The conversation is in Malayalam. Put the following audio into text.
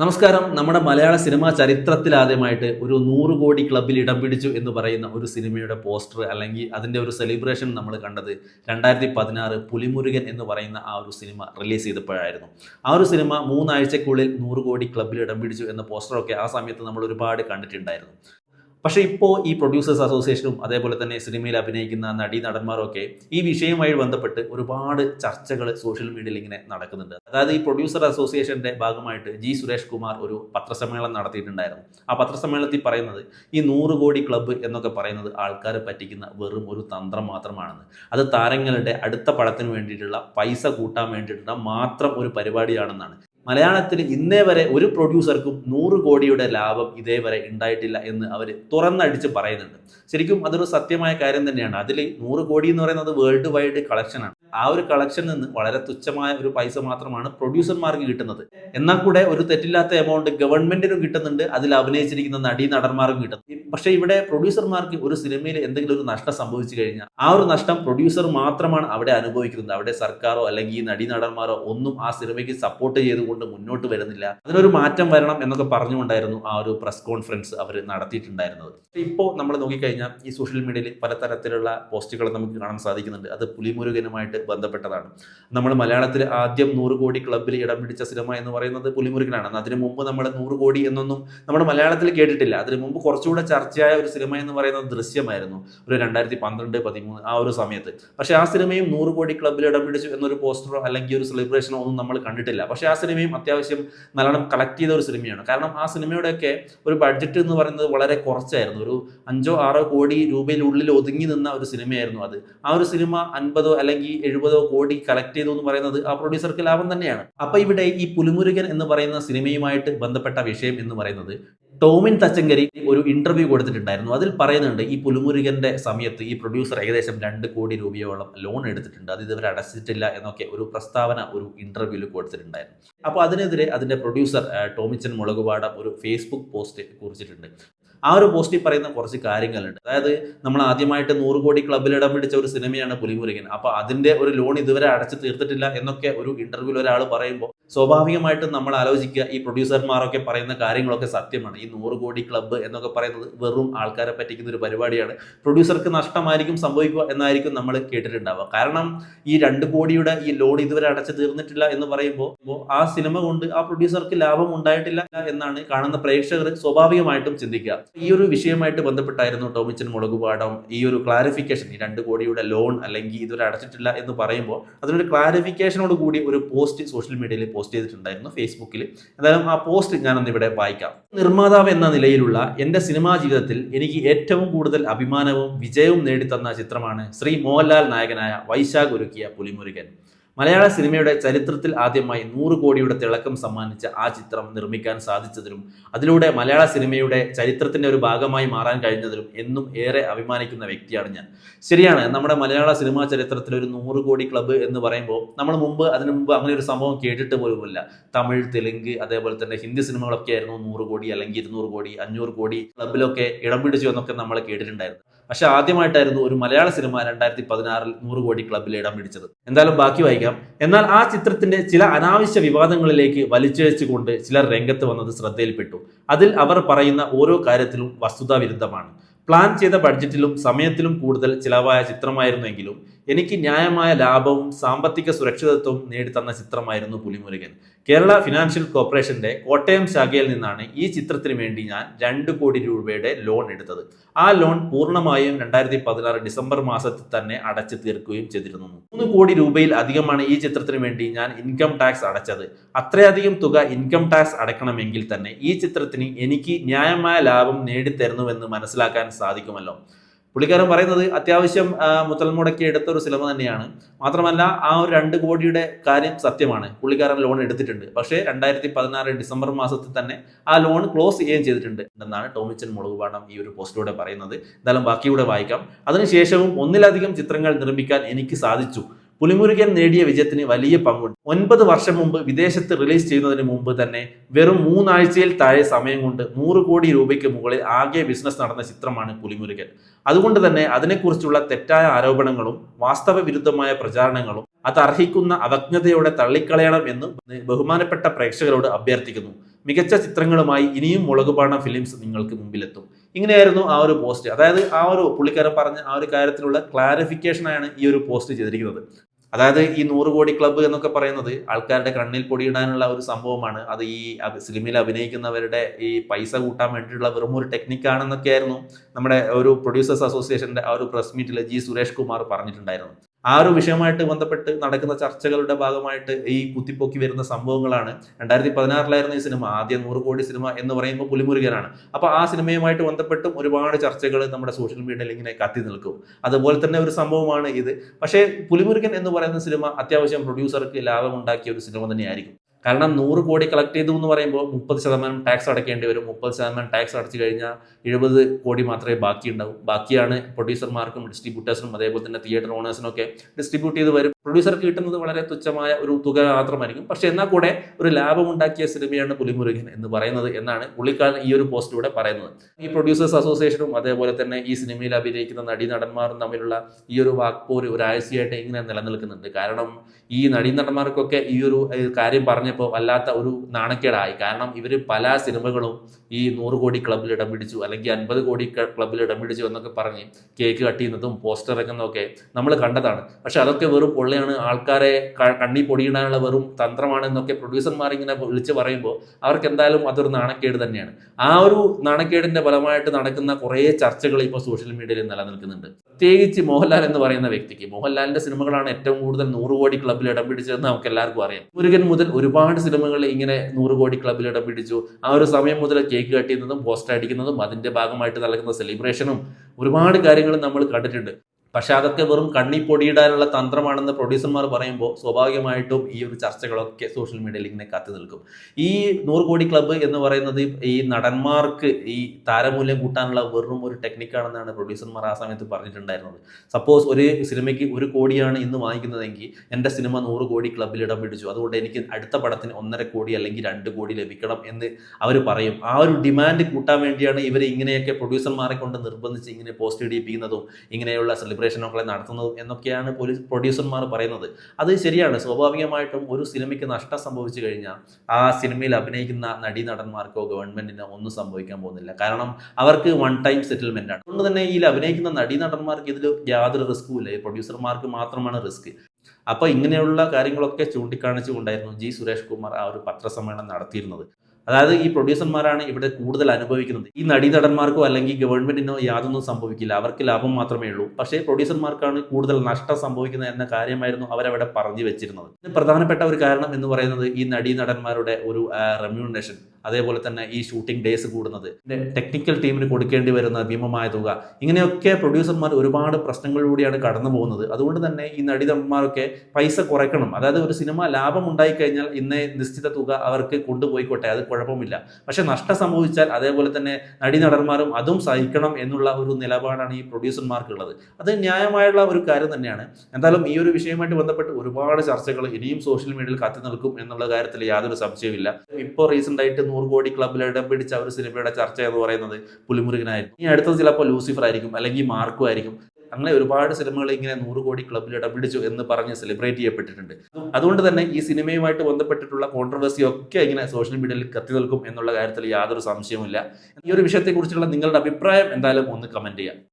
നമസ്കാരം. നമ്മുടെ മലയാള സിനിമാ ചരിത്രത്തിൽ ആദ്യമായിട്ട് ഒരു നൂറ് കോടി ക്ലബിൽ ഇടം പിടിച്ചു എന്ന് പറയുന്ന ഒരു സിനിമയുടെ പോസ്റ്റർ അല്ലെങ്കിൽ അതിന്റെ ഒരു സെലിബ്രേഷൻ നമ്മൾ കണ്ടത് രണ്ടായിരത്തി പതിനാറ് പുലിമുരുകൻ എന്ന് പറയുന്ന ആ ഒരു സിനിമ റിലീസ് ചെയ്തപ്പോഴായിരുന്നു. ആ ഒരു സിനിമ മൂന്നാഴ്ചക്കുള്ളിൽ നൂറ് കോടി ക്ലബിൽ ഇടം പിടിച്ചു എന്ന പോസ്റ്ററൊക്കെ ആ സമയത്ത് നമ്മൾ ഒരുപാട് കണ്ടിട്ടുണ്ടായിരുന്നു. പക്ഷേ ഇപ്പോൾ ഈ പ്രൊഡ്യൂസേഴ്സ് അസോസിയേഷനും അതേപോലെ തന്നെ സിനിമയിൽ അഭിനയിക്കുന്ന നടീ നടന്മാരും ഒക്കെ ഈ വിഷയവുമായി ബന്ധപ്പെട്ട് ഒരുപാട് ചർച്ചകൾ സോഷ്യൽ മീഡിയയിൽ ഇങ്ങനെ നടക്കുന്നുണ്ട്. അതായത് ഈ പ്രൊഡ്യൂസർ അസോസിയേഷന്റെ ഭാഗമായിട്ട് ജി സുരേഷ് കുമാർ ഒരു പത്രസമ്മേളനം നടത്തിയിട്ടുണ്ടായിരുന്നു. ആ പത്രസമ്മേളനത്തിൽ പറയുന്നത് ഈ നൂറ് കോടി ക്ലബ്ബ് എന്നൊക്കെ പറയുന്നത് ആൾക്കാരെ പറ്റിക്കുന്ന വെറും ഒരു തന്ത്രം മാത്രമാണെന്ന്. അത് താരങ്ങളുടെ അടുത്ത പടത്തിന് വേണ്ടിയിട്ടുള്ള പൈസ കൂട്ടാൻ വേണ്ടിയിട്ടുള്ള മാത്രം ഒരു പരിപാടിയാണെന്നാണ്. മലയാളത്തിൽ ഇന്നേ വരെ ഒരു പ്രൊഡ്യൂസർക്കും നൂറ് കോടിയുടെ ലാഭം ഇതേവരെ ഉണ്ടായിട്ടില്ല എന്ന് അവർ തുറന്നടിച്ച് പറയുന്നുണ്ട്. ശരിക്കും അതൊരു സത്യമായ കാര്യം തന്നെയാണ്. അതിൽ നൂറ് കോടി എന്ന് പറയുന്നത് വേൾഡ് വൈഡ് കളക്ഷനാണ് ആ ഒരു കളക്ഷനിൽ നിന്ന് വളരെ തുച്ഛമായ ഒരു പൈസ മാത്രമാണ് പ്രൊഡ്യൂസർമാർക്ക് കിട്ടുന്നത്. എന്നാൽ കൂടെ ഒരു തെറ്റില്ലാത്ത എമൗണ്ട് ഗവൺമെന്റിനും കിട്ടുന്നുണ്ട്. അതിൽ അഭിനയിച്ചിരിക്കുന്ന നടീ നടന്മാർക്കും കിട്ടുന്നു പക്ഷേ ഇവിടെ പ്രൊഡ്യൂസർമാർക്ക് ഒരു സിനിമയിൽ എന്തെങ്കിലും ഒരു നഷ്ടം സംഭവിച്ചു കഴിഞ്ഞാൽ ആ ഒരു നഷ്ടം പ്രൊഡ്യൂസർ മാത്രമാണ് അവിടെ അനുഭവിക്കുന്നത്. അവിടെ സർക്കാരോ അല്ലെങ്കിൽ ഈ നടീ നടന്മാരോ ഒന്നും ആ സിനിമയ്ക്ക് സപ്പോർട്ട് ചെയ്തുകൊണ്ട് മുന്നോട്ട് വരുന്നില്ല. അതിനൊരു മാറ്റം വരണം എന്നൊക്കെ പറഞ്ഞുകൊണ്ടായിരുന്നു ആ ഒരു പ്രസ് കോൺഫറൻസ് അവർ നടത്തിയിട്ടുണ്ടായിരുന്നത്. ഇപ്പോൾ നമ്മൾ നോക്കിക്കഴിഞ്ഞാൽ ഈ സോഷ്യൽ മീഡിയയിൽ പലതരത്തിലുള്ള പോസ്റ്റുകൾ നമുക്ക് കാണാൻ സാധിക്കുന്നുണ്ട്. അത് പുലിമുരുകനുമായിട്ട് ബന്ധപ്പെട്ടതാണ്. നമ്മൾ മലയാളത്തിൽ ആദ്യം നൂറ് കോടി ക്ലബ്ബിൽ ഇടം പിടിച്ച സിനിമ എന്ന് പറയുന്നത് പുലിമുരുകനാണ്. അതിനു മുമ്പ് നമ്മൾ നൂറ് കോടി എന്നൊന്നും നമ്മുടെ മലയാളത്തിൽ കേട്ടിട്ടില്ല. അതിനു മുമ്പ് കുറച്ചുകൂടെ ചർച്ചയായ ഒരു സിനിമ എന്ന് പറയുന്നത് ദൃശ്യമായിരുന്നു. ഒരു രണ്ടായിരത്തി പന്ത്രണ്ട് പതിമൂന്ന് ആ ഒരു സമയത്ത്. പക്ഷേ ആ സിനിമയും നൂറ് കോടി ക്ലബ്ബിൽ ഇടം പിടിച്ചു എന്നൊരു പോസ്റ്ററോ അല്ലെങ്കിൽ ഒരു സെലിബ്രേഷനോ ഒന്നും നമ്മൾ കണ്ടിട്ടില്ല. പക്ഷേ ആ സിനിമയും അത്യാവശ്യം നല്ലോണം കളക്ട് ചെയ്ത ഒരു സിനിമയാണ്. കാരണം ആ സിനിമയുടെയൊക്കെ ഒരു ബഡ്ജറ്റ് എന്ന് പറയുന്നത് വളരെ കുറച്ചായിരുന്നു. ഒരു അഞ്ചോ ആറോ കോടി രൂപയിലുള്ളിൽ ഒതുങ്ങി നിന്ന ഒരു സിനിമയായിരുന്നു അത്. ആ ഒരു സിനിമ അൻപതോ അല്ലെങ്കിൽ എഴുപതോ കോടി കളക്ട് ചെയ്തു എന്ന് പറയുന്നത് ആ പ്രൊഡ്യൂസർക്ക് ലാഭം തന്നെയാണ്. അപ്പൊ ഇവിടെ ഈ പുലിമുരുകൻ എന്ന് പറയുന്ന സിനിമയുമായിട്ട് ബന്ധപ്പെട്ട വിഷയം എന്ന് പറയുന്നത് ടോമിൻ തച്ചങ്കരി ഒരു ഇന്റർവ്യൂ കൊടുത്തിട്ടുണ്ടായിരുന്നു. അതിൽ പറയുന്നുണ്ട് ഈ പുലിമുരുകന്റെ സമയത്ത് ഈ പ്രൊഡ്യൂസർ ഏകദേശം രണ്ട് കോടി രൂപയോളം ലോൺ എടുത്തിട്ടുണ്ട്. അത് ഇതുവരെ അടച്ചിട്ടില്ല എന്നൊക്കെ ഒരു പ്രസ്താവന ഒരു ഇന്റർവ്യൂവിൽ കൊടുത്തിട്ടുണ്ടായിരുന്നു. അപ്പോൾ അതിനെതിരെ അതിന്റെ പ്രൊഡ്യൂസർ ടോമിച്ചൻ മുളകുപാടം ഒരു ഫേസ്ബുക്ക് പോസ്റ്റ് കുറിച്ചിട്ടുണ്ട്. ആ ഒരു പോസ്റ്റിൽ പറയുന്ന കുറച്ച് കാര്യങ്ങളുണ്ട്. അതായത് നമ്മൾ ആദ്യമായിട്ട് നൂറ് കോടി ക്ലബ്ബിൽ ഇടം പിടിച്ച ഒരു സിനിമയാണ് പുലിമുരുകൻ. അപ്പോൾ അതിന്റെ ഒരു ലോൺ ഇതുവരെ അടച്ചു തീർത്തിട്ടില്ല എന്നൊക്കെ ഒരു ഇന്റർവ്യൂവിൽ ഒരാൾ പറയുമ്പോൾ സ്വാഭാവികമായിട്ടും നമ്മൾ ആലോചിക്കുക ഈ പ്രൊഡ്യൂസർമാരൊക്കെ പറയുന്ന കാര്യങ്ങളൊക്കെ സത്യമാണ്. ഈ നൂറ് കോടി ക്ലബ്ബ് എന്നൊക്കെ പറയുന്നത് വെറും ആൾക്കാരെ പറ്റിക്കുന്ന ഒരു പരിപാടിയാണ്. പ്രൊഡ്യൂസർക്ക് നഷ്ടമായിരിക്കും സംഭവിക്കുക എന്നായിരിക്കും നമ്മൾ കേട്ടിട്ടുണ്ടാവുക. കാരണം ഈ രണ്ട് കോടിയുടെ ഈ ലോൺ ഇതുവരെ അടച്ചു തീർന്നിട്ടില്ല എന്ന് പറയുമ്പോൾ ആ സിനിമ കൊണ്ട് ആ പ്രൊഡ്യൂസർക്ക് ലാഭം ഉണ്ടായിട്ടില്ല എന്നാണ് കാണുന്ന പ്രേക്ഷകർ സ്വാഭാവികമായിട്ടും ചിന്തിക്കുക. ഈ ഒരു വിഷയമായിട്ട് ബന്ധപ്പെട്ടായിരുന്നു ടോമിച്ചൻ മുളകുപാടം ഈ ഒരു ക്ലാരിഫിക്കേഷൻ ഈ രണ്ട് കോടിയുടെ ലോൺ അല്ലെങ്കിൽ ഇതുവരെ അടച്ചിട്ടില്ല എന്ന് പറയുമ്പോൾ അതിനൊരു ക്ലാരിഫിക്കേഷനോട് കൂടി ഒരു പോസ്റ്റ് സോഷ്യൽ മീഡിയയിൽ പോസ്റ്റ് ചെയ്തിട്ടുണ്ടായിരുന്നു ഫേസ്ബുക്കിൽ എന്തായാലും ആ പോസ്റ്റ് ഞാനൊന്ന് ഇവിടെ വായിക്കാം. നിർമ്മാതാവ് എന്ന നിലയിലുള്ള എന്റെ സിനിമാ ജീവിതത്തിൽ എനിക്ക് ഏറ്റവും കൂടുതൽ അഭിമാനവും വിജയവും നേടിത്തന്ന ചിത്രമാണ് ശ്രീ മോഹൻലാൽ നായകനായ വൈശാഖ് ഒരുക്കിയ പുലിമുരുകൻ. മലയാള സിനിമയുടെ ചരിത്രത്തിൽ ആദ്യമായി നൂറ് കോടിയുടെ തിളക്കം സമ്മാനിച്ച ആ ചിത്രം നിർമ്മിക്കാൻ സാധിച്ചതിലും അതിലൂടെ മലയാള സിനിമയുടെ ചരിത്രത്തിന്റെ ഒരു ഭാഗമായി മാറാൻ കഴിഞ്ഞതിലും എന്നും ഏറെ അഭിമാനിക്കുന്ന വ്യക്തിയാണ് ഞാൻ. ശരിയാണ് നമ്മുടെ മലയാള സിനിമാ ചരിത്രത്തിൽ ഒരു നൂറ് കോടി ക്ലബ്ബ് എന്ന് പറയുമ്പോൾ നമ്മൾ മുമ്പ് അതിനു മുമ്പ് അങ്ങനെ ഒരു സംഭവം കേട്ടിട്ട് പോലുമില്ല. തമിഴ് തെലുങ്ക് അതേപോലെ തന്നെ ഹിന്ദി സിനിമകളൊക്കെ ആയിരുന്നു നൂറ് കോടി അല്ലെങ്കിൽ ഇരുന്നൂറ് കോടി അഞ്ഞൂറ് കോടി ക്ലബിലൊക്കെ ഇടം പിടിച്ചു എന്നൊക്കെ നമ്മൾ കേട്ടിട്ടുണ്ടായിരുന്നു. പക്ഷെ ആദ്യമായിട്ടായിരുന്നു ഒരു മലയാള സിനിമ രണ്ടായിരത്തി പതിനാറിൽ നൂറ് കോടി ക്ലബിൽ ഇടം പിടിച്ചത്. എന്തായാലും ബാക്കി വായിക്കാം. എന്നാൽ ആ ചിത്രത്തിന്റെ ചില അനാവശ്യ വിവാദങ്ങളിലേക്ക് വലിച്ചിഴച്ചുകൊണ്ട് ചിലർ രംഗത്ത് വന്നത് ശ്രദ്ധയിൽപ്പെട്ടു. അതിൽ അവർ പറയുന്ന ഓരോ കാര്യത്തിലും വസ്തുതാ വിരുദ്ധമാണ്. പ്ലാൻ ചെയ്ത ബഡ്ജറ്റിലും സമയത്തിലും കൂടുതൽ ചിലവായ ചിത്രമായിരുന്നെങ്കിലും എനിക്ക് ന്യായമായ ലാഭവും സാമ്പത്തിക സുരക്ഷിതത്വവും നേടിത്തന്ന ചിത്രമായിരുന്നു പുലിമുരുകൻ. കേരള ഫിനാൻഷ്യൽ കോർപ്പറേഷന്റെ കോട്ടയം ശാഖയിൽ നിന്നാണ് ഈ ചിത്രത്തിന് വേണ്ടി ഞാൻ രണ്ട് കോടി രൂപയുടെ ലോൺ എടുത്തത്. ആ ലോൺ പൂർണമായും രണ്ടായിരത്തി പതിനാറ് ഡിസംബർ മാസത്തിൽ തന്നെ അടച്ചു തീർക്കുകയും ചെയ്തിരുന്നു. മൂന്ന് കോടി രൂപയിൽ അധികമാണ് ഈ ചിത്രത്തിന് വേണ്ടി ഞാൻ ഇൻകം ടാക്സ് അടച്ചത്. അത്രയധികം തുക ഇൻകം ടാക്സ് അടയ്ക്കണമെങ്കിൽ തന്നെ ഈ ചിത്രത്തിന് എനിക്ക് ന്യായമായ ലാഭം നേടിത്തരുന്നുവെന്ന് മനസ്സിലാക്കാൻ സാധിക്കുമല്ലോ. പുള്ളിക്കാരൻ പറയുന്നത് അത്യാവശ്യം ആ, മുതൽ മുടക്കി എടുത്ത ഒരു സിനിമ തന്നെയാണ്. മാത്രമല്ല ആ ഒരു രണ്ട് കോടിയുടെ കാര്യം സത്യമാണ്. പുള്ളിക്കാരൻ ലോൺ എടുത്തിട്ടുണ്ട്. പക്ഷേ രണ്ടായിരത്തി പതിനാറ് ഡിസംബർ മാസത്തിൽ തന്നെ ആ ലോൺ ക്ലോസ് ചെയ്യുകയും ചെയ്തിട്ടുണ്ട് എന്നാണ് ടോമിച്ചൻ മുളകുപാടം ഈ ഒരു പോസ്റ്റിലൂടെ പറയുന്നത്. എന്തായാലും ബാക്കിയൂടെ വായിക്കാം. അതിനുശേഷവും ഒന്നിലധികം ചിത്രങ്ങൾ നിർമ്മിക്കാൻ എനിക്ക് സാധിച്ചു. പുലിമുരുകൻ നേടിയ വിജയത്തിന് വലിയ പങ്കുണ്ട്. ഒൻപത് വർഷം മുമ്പ് വിദേശത്ത് റിലീസ് ചെയ്യുന്നതിന് മുമ്പ് തന്നെ വെറും മൂന്നാഴ്ചയിൽ താഴെ സമയം കൊണ്ട് നൂറ് കോടി രൂപയ്ക്ക് മുകളിൽ ആകെ ബിസിനസ് നടന്ന ചിത്രമാണ് പുലിമുരുകൻ. അതുകൊണ്ട് തന്നെ അതിനെക്കുറിച്ചുള്ള തെറ്റായ ആരോപണങ്ങളും വാസ്തവ വിരുദ്ധമായ പ്രചാരണങ്ങളും അത് അർഹിക്കുന്ന അവജ്ഞതയോടെ തള്ളിക്കളയണം എന്ന് ബഹുമാനപ്പെട്ട പ്രേക്ഷകരോട് അഭ്യർത്ഥിക്കുന്നു. മികച്ച ചിത്രങ്ങളുമായി ഇനിയും മുളകുപാണ ഫിലിംസ് നിങ്ങൾക്ക് മുമ്പിലെത്തും. ഇങ്ങനെയായിരുന്നു ആ ഒരു പോസ്റ്റ്. അതായത് ആ ഒരു പുള്ളിക്കാരൻ പറഞ്ഞ ആ ഒരു കാര്യത്തിലുള്ള ക്ലാരിഫിക്കേഷനാണ് ഈ ഒരു പോസ്റ്റ് ചെയ്തിരിക്കുന്നത്. അതായത് ഈ നൂറ് കോടി ക്ലബ്ബ് എന്നൊക്കെ പറയുന്നത് ആൾക്കാരുടെ കണ്ണിൽ പൊടിയിടാനുള്ള ഒരു സംഭവമാണ്. അത് ഈ സിനിമയിൽ അഭിനയിക്കുന്നവരുടെ ഈ പൈസ കൂട്ടാൻ വേണ്ടിയിട്ടുള്ള വെറും ഒരു ടെക്നിക്കാണെന്നൊക്കെയായിരുന്നു നമ്മുടെ ഒരു പ്രൊഡ്യൂസേഴ്സ് അസോസിയേഷന്റെ ആ ഒരു പ്രസ് മീറ്റിൽ ജി സുരേഷ് കുമാർ പറഞ്ഞിട്ടുണ്ടായിരുന്നു. ആ ഒരു വിഷയമായിട്ട് ബന്ധപ്പെട്ട് നടക്കുന്ന ചർച്ചകളുടെ ഭാഗമായിട്ട് ഈ കുത്തിപ്പൊക്കി വരുന്ന സംഭവങ്ങളാണ്. രണ്ടായിരത്തി പതിനാറിലായിരുന്നു ഈ സിനിമ. ആദ്യ നൂറ് കോടി സിനിമ എന്ന് പറയുമ്പോൾ പുലിമുരുകനാണ്. അപ്പൊ ആ സിനിമയുമായിട്ട് ബന്ധപ്പെട്ടും ഒരുപാട് ചർച്ചകൾ നമ്മുടെ സോഷ്യൽ മീഡിയയിൽ ഇങ്ങനെ കത്തി നിൽക്കും. അതുപോലെ തന്നെ ഒരു സംഭവമാണ് ഇത്. പക്ഷേ പുലിമുരുകൻ എന്ന് പറയുന്ന സിനിമ അത്യാവശ്യം പ്രൊഡ്യൂസർക്ക് ലാഭമുണ്ടാക്കിയ ഒരു സിനിമ തന്നെയായിരിക്കും. കാരണം നൂറ് കോടി കളക്ട് ചെയ്തു എന്ന് പറയുമ്പോൾ മുപ്പത് ശതമാനം ടാക്സ് അടയ്ക്കേണ്ടി വരും. മുപ്പത് ശതമാനം ടാക്സ് അടച്ചു കഴിഞ്ഞാൽ എഴുപത് കോടി മാത്രമേ ബാക്കി ബാക്കിയാണ് പ്രൊഡ്യൂസർമാർക്കും ഡിസ്ട്രിബ്യൂട്ടേഴ്സിനും അതേപോലെ തന്നെ തിയേറ്റർ ഓണേഴ്സിനൊക്കെ ഡിസ്ട്രിബ്യൂട്ട് ചെയ്ത് വരും. പ്രൊഡ്യൂസർക്ക് കിട്ടുന്നത് വളരെ തുച്ഛമായ ഒരു തുക മാത്രമായിരിക്കും. പക്ഷെ എന്നാൽ കൂടെ ഒരു ലാഭമുണ്ടാക്കിയ സിനിമയാണ് പുലിമുരുകൻ എന്ന് പറയുന്നത് എന്നാണ് പുള്ളിക്കാരൻ ഈ ഒരു പോസ്റ്റിലൂടെ പറയുന്നത്. ഈ പ്രൊഡ്യൂസേഴ്സ് അസോസിയേഷനും അതേപോലെ തന്നെ ഈ സിനിമയിൽ അഭിനയിക്കുന്ന നടി നടന്മാരും തമ്മിലുള്ള ഈ ഒരു വാക്പോര് ഒരാഴ്ചയായിട്ട് ഇങ്ങനെ നിലനിൽക്കുന്നുണ്ട്. കാരണം ഈ നടീനടന്മാർക്കൊക്കെ ഈ ഒരു കാര്യം പറഞ്ഞപ്പോൾ വല്ലാത്ത ഒരു നാണക്കേടായി. കാരണം ഇവർ പല സിനിമകളും ഈ നൂറ് കോടി ക്ലബിൽ ഇടം പിടിച്ചു അല്ലെങ്കിൽ അൻപത് കോടി ക്ലബിൽ ഇടം പിടിച്ചു എന്നൊക്കെ പറഞ്ഞ് കേക്ക് കട്ട് ചെയ്യുന്നതും പോസ്റ്റർ ഒക്കെ നമ്മൾ കണ്ടതാണ്. പക്ഷെ അതൊക്കെ വെറും പൊള്ളിയാണ് ആൾക്കാരെ കണ്ണി പൊടിയിടാനുള്ള വെറും തന്ത്രമാണെന്നൊക്കെ പ്രൊഡ്യൂസർമാർ ഇങ്ങനെ വിളിച്ച് പറയുമ്പോൾ അവർക്ക് എന്തായാലും അതൊരു നാണക്കേട് തന്നെയാണ്. ആ ഒരു നാണക്കേടിന്റെ ഫലമായിട്ട് നടക്കുന്ന കുറേ ചർച്ചകൾ ഇപ്പോൾ സോഷ്യൽ മീഡിയയിൽ നിലനിൽക്കുന്നുണ്ട്. പ്രത്യേകിച്ച് മോഹൻലാൽ എന്ന് പറയുന്ന വ്യക്തിക്ക് മോഹൻലാലിന്റെ സിനിമകളാണ് ഏറ്റവും കൂടുതൽ നൂറ് കോടി ക്ലബിൽ ഇടം പിടിച്ചതെന്ന് നമുക്ക് എല്ലാവർക്കും അറിയാം. മുരുകൻ മുതൽ ഒരുപാട് സിനിമകൾ ഇങ്ങനെ നൂറ് കോടി ക്ലബിൽ ഇടം പിടിച്ചു. ആ ഒരു സമയം മുതൽ കേക്ക് കട്ടിയുന്നതും പോസ്റ്റർ അടിക്കുന്നതും അതിന്റെ ഭാഗമായിട്ട് നൽകുന്ന സെലിബ്രേഷനും ഒരുപാട് കാര്യങ്ങൾ നമ്മൾ കണ്ടിട്ടുണ്ട്. പക്ഷെ അതൊക്കെ വെറും കണ്ണി പൊടിയിടാനുള്ള തന്ത്രമാണെന്ന് പ്രൊഡ്യൂസർമാർ പറയുമ്പോൾ സ്വാഭാവികമായിട്ടും ഈ ഒരു ചർച്ചകളൊക്കെ സോഷ്യൽ മീഡിയയിൽ ഇങ്ങനെ കത്തി നിൽക്കും. ഈ നൂറ് കോടി ക്ലബ്ബ് എന്ന് പറയുന്നത് ഈ നടന്മാർക്ക് ഈ താരമൂല്യം കൂട്ടാനുള്ള വെറും ഒരു ടെക്നിക്കാണെന്നാണ് പ്രൊഡ്യൂസർമാർ ആ സമയത്ത് പറഞ്ഞിട്ടുണ്ടായിരുന്നത്. സപ്പോസ് ഒരു സിനിമയ്ക്ക് ഒരു കോടിയാണ് ഇന്ന് വാങ്ങിക്കുന്നതെങ്കിൽ എന്റെ സിനിമ നൂറ് കോടി ക്ലബ്ബിൽ ഇടം പിടിച്ചു. അതുകൊണ്ട് എനിക്ക് അടുത്ത പടത്തിന് ഒന്നര കോടി അല്ലെങ്കിൽ രണ്ട് കോടി ലഭിക്കണം എന്ന് അവർ പറയും. ആ ഒരു ഡിമാൻഡ് കൂട്ടാൻ വേണ്ടിയാണ് ഇവർ ഇങ്ങനെയൊക്കെ പ്രൊഡ്യൂസർമാരെ കൊണ്ട് നിർബന്ധിച്ച് ഇങ്ങനെ പോസ്റ്റ് ഇടിപ്പിക്കുന്നതും ഇങ്ങനെയുള്ള സെലിബ്രേഷനൊക്കെ നടത്തുന്നതും എന്നൊക്കെയാണ് പോലീസ് പ്രൊഡ്യൂസർമാർ പറയുന്നത്. അത് ശരിയാണ്. സ്വാഭാവികമായിട്ടും ഒരു സിനിമയ്ക്ക് നഷ്ടം സംഭവിച്ചു കഴിഞ്ഞാൽ ആ സിനിമയിൽ അഭിനയിക്കുന്ന നടീ നടന്മാർക്കോ ഗവൺമെന്റിനോ ഒന്നും സംഭവിക്കാൻ പോകുന്നില്ല. കാരണം അവർക്ക് വൺ ടൈം സെറ്റിൽമെന്റ് ആണ്. അതുകൊണ്ട് തന്നെ ഈ അഭിനയിക്കുന്ന നടീ നടന്മാർക്ക് ഇതിൽ യാതൊരു റിസ്ക്കും ഇല്ല. പ്രൊഡ്യൂസർമാർക്ക് മാത്രമാണ് റിസ്ക് അപ്പൊ ഇങ്ങനെയുള്ള കാര്യങ്ങളൊക്കെ ചൂണ്ടിക്കാണിച്ചുകൊണ്ടായിരുന്നു ജി സുരേഷ് കുമാർ ആ ഒരു പത്രസമ്മേളനം നടത്തിയിരുന്നത്. അതായത് ഈ പ്രൊഡ്യൂസർമാരാണ് ഇവിടെ കൂടുതൽ അനുഭവിക്കുന്നത്. ഈ നടീനടന്മാർക്കോ അല്ലെങ്കിൽ ഗവൺമെന്റിനോ യാതൊന്നും സംഭവിക്കില്ല. അവർക്ക് ലാഭം മാത്രമേ ഉള്ളൂ. പക്ഷേ പ്രൊഡ്യൂസർമാർക്കാണ് കൂടുതൽ നഷ്ടം സംഭവിക്കുന്നത് എന്ന കാര്യമായിരുന്നു അവരവിടെ പറഞ്ഞു വെച്ചിരുന്നത് പ്രധാനപ്പെട്ട ഒരു കാരണം എന്ന് പറയുന്നത് ഈ നടീനടന്മാരുടെ ഒരു റെമ്യൂണേഷൻ അതേപോലെ തന്നെ ഈ ഷൂട്ടിംഗ് ഡേയ്സ് കൂടുന്നത്. ടെക്നിക്കൽ ടീമിന് കൊടുക്കേണ്ടി വരുന്ന ഭീമമായ തുക. ഇങ്ങനെയൊക്കെ പ്രൊഡ്യൂസർമാർ ഒരുപാട് പ്രശ്നങ്ങളിലൂടെയാണ് കടന്നു പോകുന്നത്. അതുകൊണ്ട് തന്നെ ഈ നടിതന്മാരൊക്കെ പൈസ കുറയ്ക്കണം. അതായത് ഒരു സിനിമ ലാഭം ഉണ്ടായി കഴിഞ്ഞാൽ ഇന്നേ നിശ്ചിത തുക അവർക്ക് കൊണ്ടുപോയിക്കോട്ടെ അത് കുഴപ്പമില്ല. പക്ഷെ നഷ്ടം സംഭവിച്ചാൽ അതേപോലെ തന്നെ നടീനടന്മാരും അതും സഹിക്കണം എന്നുള്ള ഒരു നിലപാടാണ് ഈ പ്രൊഡ്യൂസർമാർക്കുള്ളത് അത് ന്യായമായുള്ള ഒരു കാര്യം തന്നെയാണ്. എന്തായാലും ഈ ഒരു വിഷയവുമായിട്ട് ബന്ധപ്പെട്ട് ഒരുപാട് ചർച്ചകൾ ഇനിയും സോഷ്യൽ മീഡിയയിൽ കത്തി നിൽക്കും എന്നുള്ള കാര്യത്തിൽ യാതൊരു സംശയമില്ല ഇപ്പോൾ റീസെന്റ് ആയിട്ട് നൂറ് കോടി ക്ലബിൽ ഇടം പിടിച്ച ഒരു സിനിമയുടെ ചർച്ച എന്ന് പറയുന്നത് പുലിമുരുകനായിരുന്നു ഈ അടുത്തത് ചിലപ്പോൾ ലൂസിഫർ ആയിരിക്കും അല്ലെങ്കിൽ മാർക്കോ ആയിരിക്കും. അങ്ങനെ ഒരുപാട് സിനിമകൾ ഇങ്ങനെ നൂറ് കോടി ക്ലബിൽ ഇടം പിടിച്ചു എന്ന് പറഞ്ഞ് സെലിബ്രേറ്റ് ചെയ്യപ്പെട്ടിട്ടുണ്ട്. അതുകൊണ്ട് തന്നെ ഈ സിനിമയുമായിട്ട് ബന്ധപ്പെട്ടിട്ടുള്ള കോൺട്രവേഴ്സി ഒക്കെ ഇങ്ങനെ സോഷ്യൽ മീഡിയയിൽ കത്തി നിൽക്കും എന്നുള്ള കാര്യത്തിൽ യാതൊരു സംശയവുമില്ല. ഈ ഒരു വിഷയത്തെക്കുറിച്ചുള്ള നിങ്ങളുടെ അഭിപ്രായം എന്തായാലും ഒന്ന് കമന്റ് ചെയ്യാം